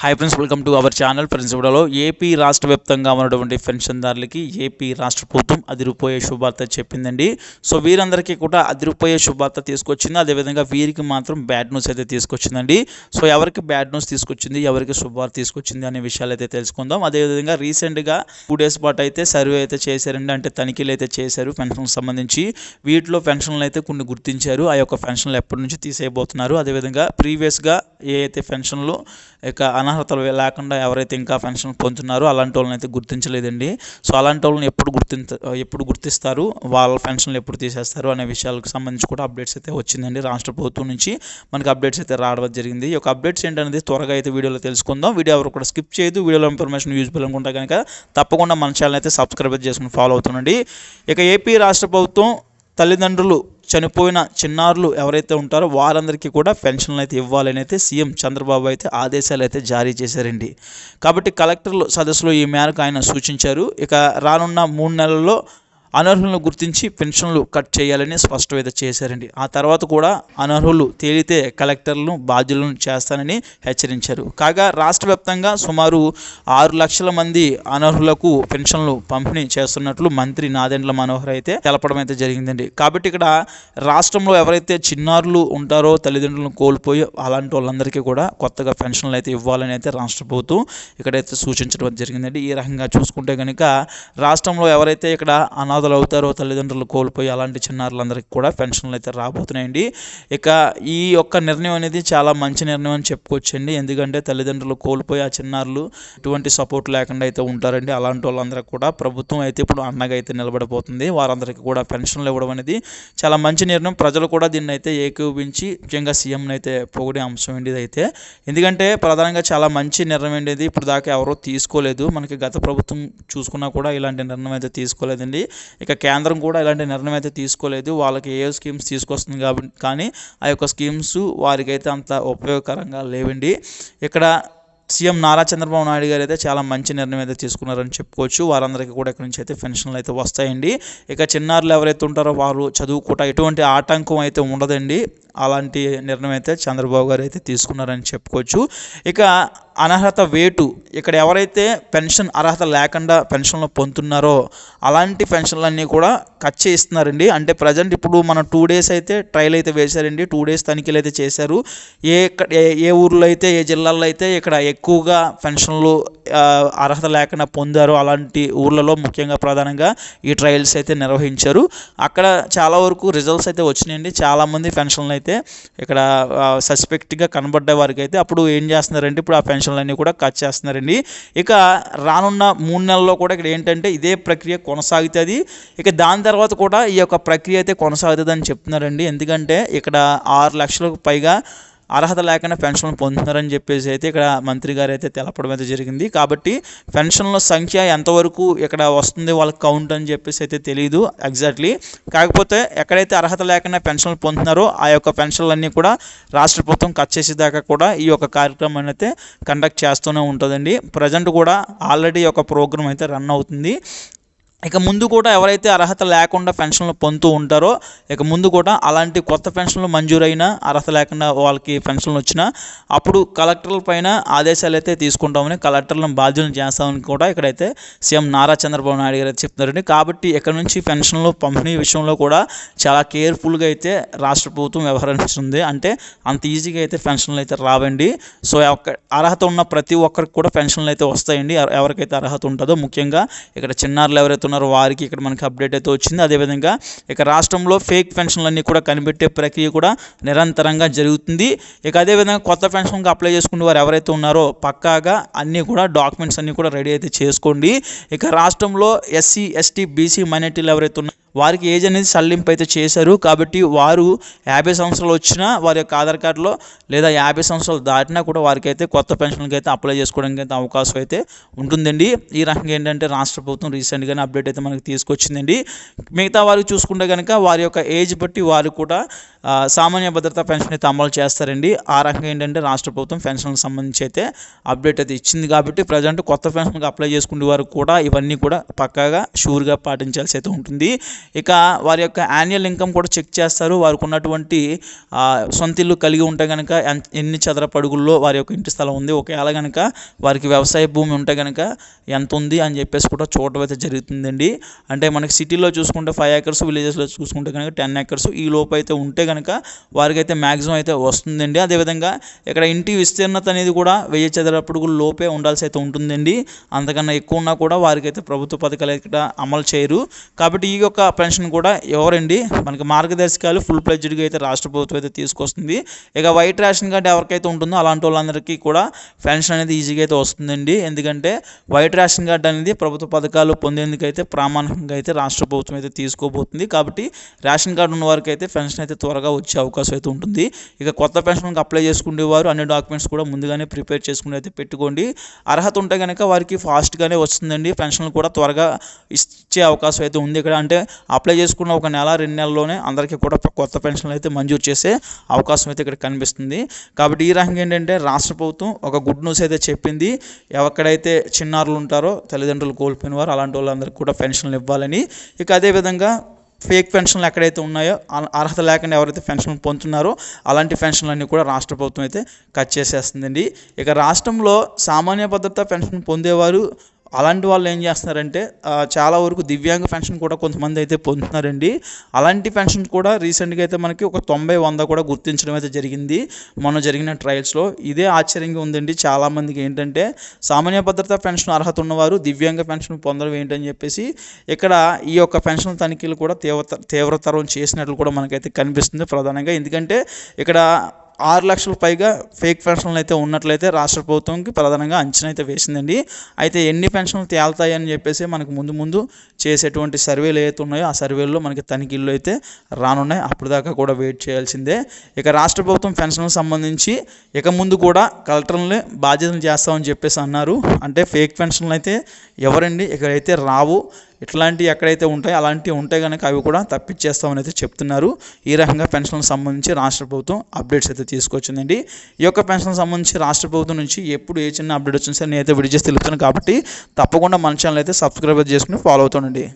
Hi friends welcome to our channel friends ఇవిడలో AP రాష్ట్ర వ్యాప్తంగా ఉన్నటువంటి పెన్షన్దారులకి ఏపీ రాష్ట్ర ప్రభుత్వం అదిరిపోయే శుభార్త చెప్పిందండి. సో వీరందరికీ కూడా అదిరిపోయే శుభార్త తీసుకొచ్చింది. అదేవిధంగా వీరికి మాత్రం బ్యాడ్ న్యూస్ అయితే తీసుకొచ్చిందండి. సో ఎవరికి బ్యాడ్ న్యూస్ తీసుకొచ్చింది ఎవరికి శుభార్త తీసుకొచ్చింది అనే విషయాలు అయితే తెలుసుకుందాం. అదేవిధంగా రీసెంట్గా టూ డేస్ పాటు అయితే సర్వే అయితే చేశారండి. అంటే తనిఖీలు అయితే చేశారు పెన్షన్కి సంబంధించి. వీటిలో పెన్షన్లు అయితే కొన్ని గుర్తించారు. ఆ యొక్క పెన్షన్లు ఎప్పటి నుంచి తీసేయబోతున్నారు? అదేవిధంగా ప్రీవియస్గా ఏ అయితే పెన్షన్లు ఇక అనర్హతలు లేకుండా ఎవరైతే ఇంకా పెన్షన్ పొందుతున్నారో అలాంటి వాళ్ళని అయితే గుర్తించలేదండి. సో అలాంటి వాళ్ళని ఎప్పుడు గుర్తించ ఎప్పుడు గుర్తిస్తారు? వాళ్ళ పెన్షన్లు ఎప్పుడు తీసేస్తారు? అనే విషయాలకు సంబంధించి కూడా అప్డేట్స్ అయితే వచ్చిందండి రాష్ట్ర ప్రభుత్వం నుంచి. మనకి అప్డేట్స్ అయితే రావడం జరిగింది. ఈ యొక్క అప్డేట్స్ ఏంటనేది త్వరగా అయితే వీడియోలో తెలుసుకుందాం. వీడియో ఎవరు కూడా స్కిప్ చేయదు. వీడియోలో ఇన్ఫర్మేషన్ యూజ్ఫుల్ అనుకుంటే కనుక తప్పకుండా మన ఛానల్ అయితే సబ్స్క్రైబ్ చేసుకుని ఫాలో అవుతుండండి. ఇక ఏపీ రాష్ట్ర ప్రభుత్వం తల్లిదండ్రులు చనిపోయిన చిన్నారులు ఎవరైతే ఉంటారో వారందరికీ కూడా పెన్షన్లు అయితే ఇవ్వాలని అయితే సీఎం చంద్రబాబు అయితే ఆదేశాలు అయితే జారీ చేశారండి. కాబట్టి కలెక్టర్లు సదస్సులో ఈ మేరకు ఆయన సూచించారు. ఇక రానున్న మూడు నెలల్లో అనర్హులను గుర్తించి పెన్షన్లు కట్ చేయాలని స్పష్టమైతే చేశారండి. ఆ తర్వాత కూడా అనర్హులు తేలితే కలెక్టర్లను బాధ్యులను చేస్తానని హెచ్చరించారు. కాగా రాష్ట్ర వ్యాప్తంగా సుమారు ఆరు లక్షల మంది అనర్హులకు పెన్షన్లు పంపిణీ చేస్తున్నట్లు మంత్రి నాదెండ్ల మనోహర్ అయితే తెలపడం అయితే జరిగిందండి. కాబట్టి ఇక్కడ రాష్ట్రంలో ఎవరైతే చిన్నారులు ఉంటారో తల్లిదండ్రులను కోల్పోయి అలాంటి వాళ్ళందరికీ కూడా కొత్తగా పెన్షన్లు అయితే ఇవ్వాలని అయితే రాష్ట్ర ప్రభుత్వం ఇక్కడైతే సూచించడం జరిగిందండి. ఈ రకంగా చూసుకుంటే కనుక రాష్ట్రంలో ఎవరైతే ఇక్కడ అనాథ అవుతారో తల్లిదండ్రులు కోల్పోయి అలాంటి చిన్నారులందరికీ కూడా పెన్షన్లు అయితే రాబోతున్నాయండి. ఇక ఈ యొక్క నిర్ణయం అనేది చాలా మంచి నిర్ణయం అని చెప్పుకోవచ్చండి. ఎందుకంటే తల్లిదండ్రులు కోల్పోయి ఆ చిన్నారులు ఎటువంటి సపోర్ట్ లేకుండా అయితే ఉంటారండి. అలాంటి వాళ్ళందరికీ కూడా ప్రభుత్వం అయితే ఇప్పుడు అండగా అయితే నిలబడిపోతుంది వారందరికీ కూడా పెన్షన్లు ఇవ్వడం అనేది చాలా మంచి నిర్ణయం. ప్రజలు కూడా దీన్ని అయితే ఏకీభవించి ముఖ్యంగా సీఎంని అయితే పొగిడే అంశం అండి అయితే ఎందుకంటే ప్రధానంగా చాలా మంచి నిర్ణయం అండి ఇప్పుడు దాకా ఎవరో తీసుకోలేదు. మనకి గత ప్రభుత్వం చూసుకున్నా కూడా ఇలాంటి నిర్ణయం అయితే తీసుకోలేదండి. ఇక కేంద్రం కూడా ఇలాంటి నిర్ణయం అయితే తీసుకోలేదు. వాళ్ళకి ఏ స్కీమ్స్ తీసుకొస్తుంది కాబట్టి కానీ ఆ యొక్క స్కీమ్స్ వారికైతే అంత ఉపయోగకరంగా లేవండి. ఇక్కడ సీఎం నారా చంద్రబాబు నాయుడు గారు అయితే చాలా మంచి నిర్ణయం అయితే తీసుకున్నారని చెప్పుకోవచ్చు. వారందరికీ కూడా ఇక్కడ నుంచి అయితే పెన్షన్లు అయితే వస్తాయండి. ఇక చిన్నారులు ఎవరైతే ఉంటారో వారు చదువుకుంటా ఎటువంటి ఆటంకం అయితే ఉండదండి. అలాంటి నిర్ణయం అయితే చంద్రబాబు గారు అయితే తీసుకున్నారని చెప్పుకోవచ్చు. ఇక అనర్హత వేటు ఇక్కడ ఎవరైతే పెన్షన్ అర్హత లేకుండా పెన్షన్లు పొందుతున్నారో అలాంటి పెన్షన్లన్నీ కూడా కట్ చేయిస్తున్నారండి. అంటే ప్రజెంట్ ఇప్పుడు మన టూ డేస్ అయితే ట్రయల్ అయితే వేశారండి. టూ డేస్ తనిఖీలు అయితే చేశారు. ఏ ఏ- ఏ ఊర్లో అయితే ఏ జిల్లాల్లో అయితే ఇక్కడ ఎక్కువగా పెన్షన్లు అర్హత లేకుండా పొందారు అలాంటి ఊర్లలో ముఖ్యంగా ప్రధానంగా ఈ ట్రయల్స్ అయితే నిర్వహించారు. అక్కడ చాలా వరకు రిజల్ట్స్ అయితే వచ్చినాయండి. చాలామంది పెన్షన్లు అయితే ఇక్కడ సస్పెక్ట్గా కనబడ్డ వారికి అయితే అప్పుడు ఏం చేస్తున్నారంటే ఇప్పుడు ఆ పెన్షన్లన్నీ కూడా కట్ చేస్తున్నారండి. ఇక రానున్న మూడు నెలల్లో కూడా ఇక్కడ ఏంటంటే ఇదే ప్రక్రియ కొనసాగుతుంది. ఇక దాని తర్వాత కూడా ఈ యొక్క ప్రక్రియ అయితే కొనసాగుతుంది అని చెప్తున్నారండి. ఎందుకంటే ఇక్కడ ఆరు లక్షలకు పైగా అర్హత లేకుండా పెన్షన్లు పొందుతున్నారని చెప్పేసి అయితే ఇక్కడ మంత్రి గారు అయితే తెలపడం అయితే జరిగింది. కాబట్టి పెన్షన్ల సంఖ్య ఎంతవరకు ఇక్కడ వస్తుంది వాళ్ళకి కౌంట్ అని చెప్పేసి అయితే తెలియదు ఎగ్జాక్ట్లీ. కాకపోతే ఎక్కడైతే అర్హత లేకుండా పెన్షన్లు పొందుతున్నారో ఆ యొక్క పెన్షన్లన్నీ కూడా రాష్ట్ర ప్రభుత్వం కట్ చేసేదాకా కూడా ఈ యొక్క కార్యక్రమాన్ని అయితే కండక్ట్ చేస్తూనే ఉంటుందండి. ప్రజెంట్ కూడా ఆల్రెడీ ఒక ప్రోగ్రామ్ అయితే రన్ అవుతుంది. ఇక ముందు కూడా ఎవరైతే అర్హత లేకుండా పెన్షన్లు పొందుతూ ఉంటారో ఇక ముందు కూడా అలాంటి కొత్త పెన్షన్లు మంజూరైన అర్హత లేకుండా వాళ్ళకి పెన్షన్లు వచ్చినా అప్పుడు కలెక్టర్ల పైన ఆదేశాలు అయితే తీసుకుంటామని కలెక్టర్లను బాధ్యులను చేస్తామని కూడా ఇక్కడైతే సీఎం నారా చంద్రబాబు నాయుడు గారు చెప్తున్నారండి. కాబట్టి ఇక్కడ నుంచి పెన్షన్లు పంపిణీ విషయంలో కూడా చాలా కేర్ఫుల్గా అయితే రాష్ట్ర ప్రభుత్వం వ్యవహరిస్తుంది అంటే అంత ఈజీగా అయితే పెన్షన్లు అయితే రావండి. సో ఒక్క అర్హత ఉన్న ప్రతి ఒక్కరికి కూడా పెన్షన్లు అయితే వస్తాయండి. ఎవరికైతే అర్హత ఉంటుందో ముఖ్యంగా ఇక్కడ చిన్నారులు ఎవరైతే ఉన్నారో వారికి ఇక్కడ మనకి అప్డేట్ అయితే వచ్చింది. అదేవిధంగా ఇక రాష్ట్రంలో ఫేక్ పెన్షన్లన్నీ కూడా కనిపెట్టే ప్రక్రియ కూడా నిరంతరంగా జరుగుతుంది. ఇక అదేవిధంగా కొత్త పెన్షన్కి అప్లై చేసుకునే వారు ఎవరైతే ఉన్నారో పక్కాగా అన్నీ కూడా డాక్యుమెంట్స్ అన్నీ కూడా రెడీ అయితే చేసుకోండి. ఇక రాష్ట్రంలో ఎస్సీ ఎస్టీ బీసీ మైనార్టీలు ఎవరైతే ఉన్నారో వారికి ఏజ్ అనేది సల్లింపు అయితే చేశారు. కాబట్టి వారు యాభై సంవత్సరాలు వచ్చినా వారి యొక్క ఆధార్ కార్డులో లేదా యాభై సంవత్సరాలు దాటినా కూడా వారికి అయితే కొత్త పెన్షన్కి అయితే అప్లై చేసుకోవడానికి అయితే అవకాశం అయితే ఉంటుందండి. ఈ రకంగా ఏంటంటే రాష్ట్ర ప్రభుత్వం రీసెంట్గానే అప్డేట్ అయితే మనకి తీసుకొచ్చిందండి. మిగతా వారికి చూసుకుంటే కనుక వారి యొక్క ఏజ్ బట్టి వారు కూడా సామాన్య భద్రతా పెన్షన్ అయితే అమలు చేస్తారండి. ఆ రకంగా ఏంటంటే రాష్ట్ర ప్రభుత్వం పెన్షన్కి సంబంధించి అయితే అప్డేట్ అయితే ఇచ్చింది. కాబట్టి ప్రజెంట్ కొత్త పెన్షన్కి అప్లై చేసుకునే వారు కూడా ఇవన్నీ కూడా పక్కాగా షూర్గా పాటించాల్సి అయితే ఉంటుంది. ఇక వారి యొక్క యాన్యువల్ ఇన్కమ్ కూడా చెక్ చేస్తారు. వారికి ఉన్నటువంటి సొంత ఇల్లు కలిగి ఉంటే కనుక ఎన్ని చదరపడుగుల్లో వారి యొక్క ఇంటి స్థలం ఉంది. ఒకవేళ కనుక వారికి వ్యవసాయ భూమి ఉంటే కనుక ఎంత ఉంది అని చెప్పేసి కూడా చూడటం అయితే జరుగుతుందండి. అంటే మనకి సిటీలో చూసుకుంటే ఫైవ్ ఏకర్స్ విలేజెస్లో చూసుకుంటే కనుక టెన్ ఏకర్స్ ఈ లోపు అయితే ఉంటే కనుక వారికి అయితే మ్యాక్సిమం అయితే వస్తుందండి. అదేవిధంగా ఇక్కడ ఇంటి విస్తీర్ణత అనేది కూడా వెయ్యి చదరపడుగుల లోపే ఉండాల్సి అయితే ఉంటుందండి. అంతకన్నా ఎక్కువ ఉన్నా కూడా వారికైతే ప్రభుత్వ పథకాలు ఇక్కడ అమలు చేయరు. కాబట్టి ఈ యొక్క పెన్షన్ కూడా ఎవరండి? మనకి మార్గదర్శకాలు ఫుల్ ప్లెడ్జ్డ్గా అయితే రాష్ట్ర ప్రభుత్వం అయితే తీసుకొస్తుంది. ఇక వైట్ రేషన్ కార్డు ఎవరికైతే ఉంటుందో అలాంటి వాళ్ళందరికీ కూడా పెన్షన్ అనేది ఈజీగా అయితే వస్తుందండి. ఎందుకంటే వైట్ రేషన్ కార్డు అనేది ప్రభుత్వ పథకాలు పొందేందుకైతే ప్రామాణికంగా అయితే రాష్ట్ర ప్రభుత్వం అయితే తీసుకోబోతుంది. కాబట్టి రేషన్ కార్డు ఉన్న వారికి అయితే పెన్షన్ అయితే త్వరగా వచ్చే అవకాశం అయితే ఉంటుంది. ఇక కొత్త పెన్షన్కి అప్లై చేసుకునేవారు అన్ని డాక్యుమెంట్స్ కూడా ముందుగానే ప్రిపేర్ చేసుకుని అయితే పెట్టుకోండి. అర్హత ఉంటే కనుక వారికి ఫాస్ట్గానే వస్తుందండి. పెన్షన్ కూడా త్వరగా ఇచ్చే అవకాశం అయితే ఉంది ఇక్కడ. అంటే అప్లై చేసుకున్న ఒక నెల రెండు నెలల్లోనే అందరికీ కూడా కొత్త పెన్షన్లు అయితే మంజూరు చేసే అవకాశం అయితే ఇక్కడ కనిపిస్తుంది. కాబట్టి ఈ రకంగా ఏంటంటే రాష్ట్ర ప్రభుత్వం ఒక గుడ్ న్యూస్ అయితే చెప్పింది. ఎక్కడైతే చిన్నారులు ఉంటారో తల్లిదండ్రులు కోల్పోయిన వారు అలాంటి వాళ్ళందరికీ కూడా పెన్షన్లు ఇవ్వాలని. ఇక అదేవిధంగా ఫేక్ పెన్షన్లు ఎక్కడైతే ఉన్నాయో అర్హత లేకుండా ఎవరైతే పెన్షన్లు పొందుతున్నారో అలాంటి పెన్షన్లన్నీ కూడా రాష్ట్ర ప్రభుత్వం అయితే కట్ చేసేస్తుందండి. ఇక రాష్ట్రంలో సామాన్య భద్రత పెన్షన్ పొందేవారు అలాంటి వాళ్ళు ఏం చేస్తున్నారంటే చాలా వరకు దివ్యాంగ పెన్షన్ కూడా కొంతమంది అయితే పొందుతున్నారండి. అలాంటి పెన్షన్ కూడా రీసెంట్గా అయితే మనకి ఒక తొంభై వంద కూడా గుర్తించడం అయితే జరిగింది మొన్న జరిగిన ట్రయల్స్లో. ఇదే ఆశ్చర్యంగా ఉందండి. చాలామందికి ఏంటంటే సామాన్య భద్రత పెన్షన్ అర్హత ఉన్నవారు దివ్యాంగ పెన్షన్ పొందడం ఏంటని చెప్పేసి ఇక్కడ ఈ యొక్క పెన్షన్ తనిఖీలు కూడా తీవ్ర తీవ్రతరం చేసినట్లు కూడా మనకైతే కనిపిస్తుంది ప్రధానంగా. ఎందుకంటే ఇక్కడ ఆరు లక్షల పైగా ఫేక్ పెన్షన్లు అయితే ఉన్నట్లయితే రాష్ట్ర ప్రభుత్వంకి ప్రధానంగా అంచనా అయితే వేసిందండి. అయితే ఎన్ని పెన్షన్లు తేలుతాయి అని చెప్పేసి మనకు ముందు ముందు చేసేటువంటి సర్వేలు ఏవైతే ఉన్నాయో ఆ సర్వేల్లో మనకి తనిఖీలు అయితే రానున్నాయి. అప్పుడు దాకా కూడా వెయిట్ చేయాల్సిందే. ఇక రాష్ట్ర ప్రభుత్వం పెన్షన్లకు సంబంధించి ఇక ముందు కూడా కలెక్టర్లని బాధ్యతలు చేస్తామని చెప్పేసి అన్నారు. అంటే ఫేక్ పెన్షన్లు అయితే ఎవరండి? ఇక్కడైతే రావు. ఇట్లాంటివి ఎక్కడైతే ఉంటాయో అలాంటివి ఉంటే కనుక అవి కూడా తప్పించేస్తామని అయితే చెప్తున్నారు. ఈ రకంగా పెన్షన్లకు సంబంధించి రాష్ట్ర ప్రభుత్వం అప్డేట్స్ అయితే తీసుకొచ్చిందండి. ఈ యొక్క పెన్షన్కి సంబంధించి రాష్ట్ర ప్రభుత్వం నుంచి ఎప్పుడు ఏ చిన్న అప్డేట్ వచ్చినా సరే నేనైతే విడిచేసి తెలుపుతాను కాబట్టి తప్పకుండా మన ఛానల్ అయితే సబ్స్క్రైబ్ చేసుకుని ఫాలో day.